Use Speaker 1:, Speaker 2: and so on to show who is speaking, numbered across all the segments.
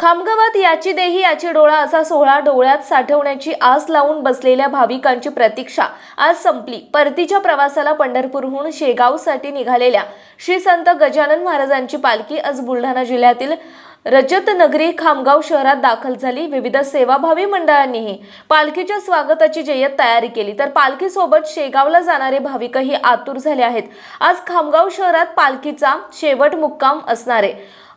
Speaker 1: खामगावात याची देही याची डोळा असा सोहळा डोळ्यात साठवण्याची आस लावून बसलेल्या भाविकांची प्रतीक्षा आज संपली. परतीच्या प्रवासाला पंढरपूरहून शेगावसाठी निघालेल्या श्री संत गजानन महाराजांची पालखी आज बुलढाणा जिल्ह्यातील रजतनगरी खामगाव शहरात दाखल झाली. विविध सेवाभावी मंडळांनीही पालखीच्या स्वागताची जय्यत तयारी केली. तर पालखीसोबत शेगावला जाणारे भाविकही आतुर झाले आहेत. आज खामगाव शहरात पालखीचा शेवट मुक्काम असणारे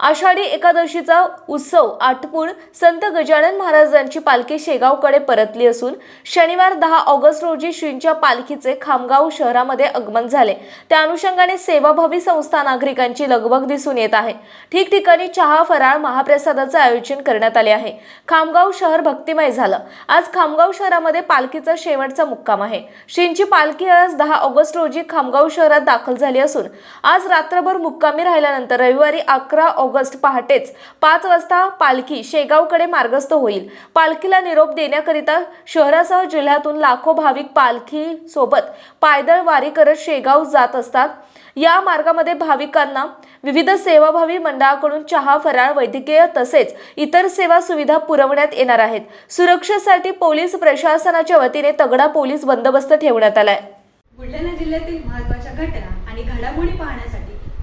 Speaker 1: आषाढी एकादशीचा उत्सव आटपून संत गजानन महाराजांची पालखी शेगावकडे परतली असून शनिवार दहा ऑगस्ट रोजी श्रींच्या पालखीचे खामगाव शहरामध्ये आगमन झाले. त्या अनुषंगाने सेवाभावी संस्था नागरिकांची लगबग दिसून येत आहे. ठिकठिकाणी चहा फराळ महाप्रसादाचं आयोजन करण्यात आले आहे. खामगाव शहर भक्तिमय झालं. आज खामगाव शहरामध्ये पालखीचा शेवटचा मुक्काम आहे. श्रींची पालखी आज दहा ऑगस्ट रोजी खामगाव शहरात दाखल झाली असून आज रात्रभर मुक्कामी राहिल्यानंतर रविवारी अकरा ऑगस्ट पहाटेच पाच वाजता पालखी शेगावकडे मार्गस्थ होईल. पालखीला निरोप देण्याकरिता शहरासह जिल्ह्यातून लाखो भाविक पालखी सोबत पायदळ वारी करत शेगाव जात असतात. या मार्गामध्ये भाविकांना विविध सेवाभावी मंडळाकडून चहा फराळ वैद्यकीय तसेच इतर सेवा सुविधा पुरवण्यात येणार आहेत. सुरक्षेसाठी पोलीस प्रशासनाच्या वतीने तगडा पोलीस बंदोबस्त ठेवण्यात आलाय.
Speaker 2: बुलढाणा जिल्ह्यातील महत्त्वाच्या घटना आणि घडामोडी पाहण्यासाठी